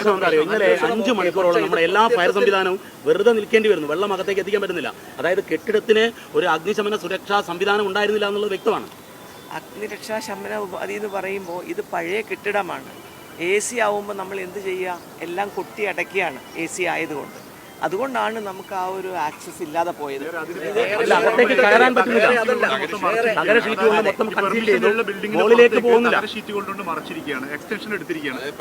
പ്രശ്നം എന്താ അറിയോ ഇന്നലെ അഞ്ച് മണിക്കൂറോളം നമ്മുടെ എല്ലാ ഫയർ സംവിധാനവും വെറുതെ നിൽക്കേണ്ടി വരുന്നു. വെള്ളം അകത്തേക്ക് എത്തിക്കാൻ പറ്റുന്നില്ല. അതായത് കെട്ടിടത്തിന് ഒരു അഗ്നിശമന സുരക്ഷാ സംവിധാനം ഉണ്ടായിരുന്നില്ല എന്നുള്ളത് വ്യക്തമാണ്. അഗ്നിരക്ഷാ ശമന ഉപാധി എന്ന് പറയുമ്പോൾ ഇത് പഴയ കെട്ടിടമാണ്. എ സി ആവുമ്പോൾ നമ്മൾ എന്ത് ചെയ്യുക? എല്ലാം കൊട്ടി അടക്കിയാണ് എ സി ആയതുകൊണ്ട്. അതുകൊണ്ടാണ് നമുക്ക് ആ ഒരു ആക്സസ് ഇല്ലാതെ പോയത്. അകത്തേക്ക് കയറാൻ പറ്റുന്നില്ല. മുകളിലേക്ക് പോകുന്നില്ല.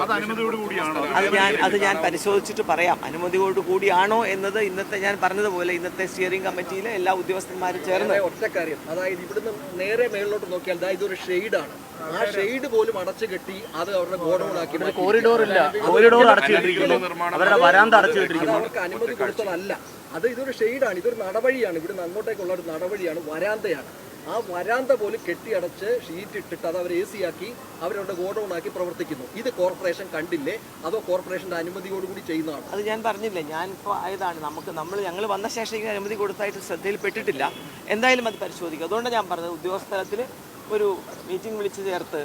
അത് അനുമതിയോട് കൂടിയാണോ? അത് ഞാൻ അത് ഞാൻ പരിശോധിച്ചിട്ട് പറയാം. അനുമതിയോട് കൂടിയാണോ എന്നത് ഇന്നത്തെ ഞാൻ പറഞ്ഞതുപോലെ ഇന്നത്തെ സ്റ്റിയറിംഗ് കമ്മിറ്റിയിലെ എല്ലാ ഉദ്യോഗസ്ഥന്മാരും ചേർന്ന് ഒറ്റക്കാര്യം ഒറ്റ കാര്യം. അതായത് ഇവിടുന്ന് നേരെ മേളിലോട്ട് നോക്കിയാൽ ദാ ഇതൊരു ഷെയ്ഡാണ്. ആ ഷെയ്ഡ് പോലും അടച്ചു കെട്ടി അത് അവരുടെ ഗോഡൌൺ ആക്കി കോറിഡോർ ഇല്ല. കോറിഡോർ അടച്ചിട്ടിരിക്കുന്നു അവരുടെ വരാന്ത അടച്ചിട്ടിരിക്കുന്നു അവർക്ക് കൊടുത്തതല്ല അത് ഇതൊരു ഷെയ്ഡാണ് ഇതൊരു നടവഴിയാണ്. ഇവിടുന്ന് അങ്ങോട്ടേക്കുള്ള ഒരു നടവഴിയാണ് വരാന്തയാണ്. ആ വരാന്ത പോലും കെട്ടിയടച്ച് ഷീറ്റ് ഇട്ടിട്ട് അത് അവർ എ സി ആക്കി അവരവരുടെ ഗോഡൌൺ ആക്കി പ്രവർത്തിക്കുന്നു. ഇത് കോർപ്പറേഷൻ കണ്ടില്ലേ? അതോ കോർപ്പറേഷന്റെ അനുമതിയോടുകൂടി ചെയ്യുന്നതാണ്? അത് ഞാൻ പറഞ്ഞില്ലേ ഞാൻ ഇപ്പോൾ ആയതാണ്. നമുക്ക് നമ്മൾ ഞങ്ങൾ വന്ന ശേഷം ഇങ്ങനെ അനുമതി കൊടുത്തായിട്ട് ശ്രദ്ധയിൽപ്പെട്ടിട്ടില്ല. എന്തായാലും അത് പരിശോധിക്കും. അതുകൊണ്ട് ഞാൻ പറഞ്ഞത് ഉദ്യോഗസ്ഥലത്തിൽ ഒരു മീറ്റിംഗ് വിളിച്ചു ചേർത്ത്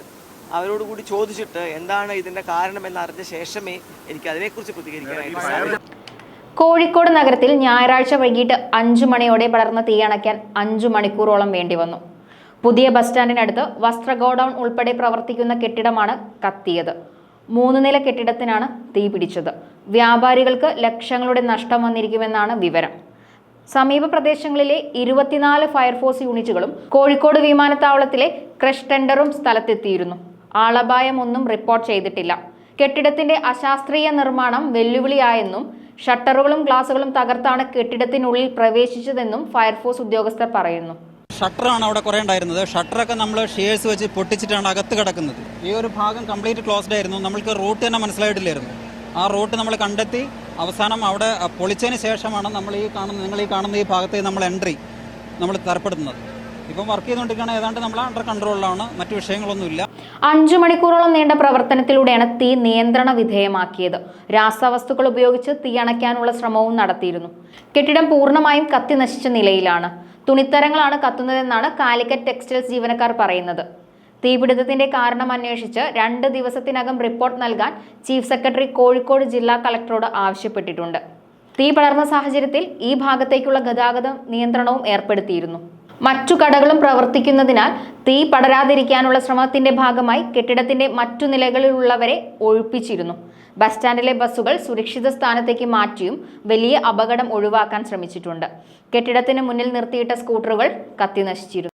അവരോട് കൂടി ചോദിച്ചിട്ട് എന്താണ് ഇതിന്റെ കാരണമെന്ന് അറിഞ്ഞ ശേഷമേ എനിക്ക് അതിനെക്കുറിച്ച് പ്രതികരിക്കാനായിട്ട് സാധിക്കൂ. കോഴിക്കോട് നഗരത്തിൽ ഞായറാഴ്ച വൈകിട്ട് അഞ്ചു മണിയോടെ പടർന്ന തീയണയ്ക്കാൻ അഞ്ചു മണിക്കൂറോളം വേണ്ടി വന്നു. പുതിയ ബസ് സ്റ്റാൻഡിനടുത്ത് വസ്ത്ര ഗോഡൌൺ ഉൾപ്പെടെ പ്രവർത്തിക്കുന്ന കെട്ടിടമാണ് കത്തിയത്. മൂന്ന് നില കെട്ടിടത്തിനാണ് തീ പിടിച്ചത്. വ്യാപാരികൾക്ക് ലക്ഷങ്ങളുടെ നഷ്ടം വന്നിരിക്കുമെന്നാണ് വിവരം. സമീപ പ്രദേശങ്ങളിലെ ഇരുപത്തിനാല് ഫയർഫോഴ്സ് യൂണിറ്റുകളും കോഴിക്കോട് വിമാനത്താവളത്തിലെ ക്രഷ് ടെൻഡറും സ്ഥലത്തെത്തിയിരുന്നു. ആളപായമൊന്നും റിപ്പോർട്ട് ചെയ്തിട്ടില്ല. കെട്ടിടത്തിന്റെ അശാസ്ത്രീയ നിർമ്മാണം വെല്ലുവിളിയായെന്നും ഷട്ടറുകളും ഗ്ലാസുകളും തകർത്താണ് കെട്ടിടത്തിനുള്ളിൽ പ്രവേശിച്ചതെന്നും ഫയർഫോഴ്സ് ഉദ്യോഗസ്ഥർ പറയുന്നു. ഷട്ടറാണ് അവിടെ കുറേ ഉണ്ടായിരുന്നത്. ഷട്ടറൊക്കെ നമ്മൾ ഷെയർസ് വെച്ച് പൊട്ടിച്ചിട്ടാണ് അകത്ത് കിടക്കുന്നത്. ഈ ഒരു ഭാഗം കംപ്ലീറ്റ് ക്ലോസ്ഡ് ആയിരുന്നു. നമ്മൾക്ക് റൂട്ട് തന്നെ മനസ്സിലായിട്ടില്ലായിരുന്നു. ആ റൂട്ട് നമ്മൾ കണ്ടെത്തി അവസാനം അവിടെ പൊളിച്ചതിന് ശേഷമാണ് നമ്മൾ ഈ കാണുന്ന നിങ്ങൾ ഈ കാണുന്ന ഈ ഭാഗത്ത് നമ്മൾ എൻട്രി നമ്മൾ തരപ്പെടുത്തുന്നത് ഇപ്പം വർക്ക് ചെയ്തുകൊണ്ടിരിക്കുകയാണ്. ഏതാണ്ട് നമ്മൾ അണ്ടർ കൺട്രോളിലാണ് മറ്റു വിഷയങ്ങളൊന്നുമില്ല. അഞ്ചു മണിക്കൂറോളം നീണ്ട പ്രവർത്തനത്തിലൂടെയാണ് തീ നിയന്ത്രണ വിധേയമാക്കിയത്. രാസവസ്തുക്കൾ ഉപയോഗിച്ച് തീ അണയ്ക്കാനുള്ള ശ്രമവും നടത്തിയിരുന്നു. കെട്ടിടം പൂർണമായും കത്തി നശിച്ച നിലയിലാണ്. തുണിത്തരങ്ങളാണ് കത്തുന്നതെന്നാണ് കാലിക്കറ്റ് ടെക്സ്റ്റൈൽസ് ജീവനക്കാർ പറയുന്നത്. തീപിടുത്തത്തിന്റെ കാരണം അന്വേഷിച്ച് രണ്ട് ദിവസത്തിനകം റിപ്പോർട്ട് നൽകാൻ ചീഫ് സെക്രട്ടറി കോഴിക്കോട് ജില്ലാ കളക്ടറോട് ആവശ്യപ്പെട്ടിട്ടുണ്ട്. തീ പടർന്ന സാഹചര്യത്തിൽ ഈ ഭാഗത്തേക്കുള്ള ഗതാഗത നിയന്ത്രണവും ഏർപ്പെടുത്തിയിരുന്നു. മറ്റു കടകളും പ്രവർത്തിക്കുന്നതിനാൽ തീ പടരാതിരിക്കാനുള്ള ശ്രമത്തിന്റെ ഭാഗമായി കെട്ടിടത്തിന്റെ മറ്റു നിലകളിലുള്ളവരെ ഒഴിപ്പിച്ചിരുന്നു. ബസ് സ്റ്റാൻഡിലെ ബസ്സുകൾ സുരക്ഷിത സ്ഥാനത്തേക്ക് മാറ്റിയും വലിയ അപകടം ഒഴിവാക്കാൻ ശ്രമിച്ചിട്ടുണ്ട്. കെട്ടിടത്തിന് മുന്നിൽ നിർത്തിയിട്ട സ്കൂട്ടറുകൾ കത്തി നശിച്ചിരുന്നു.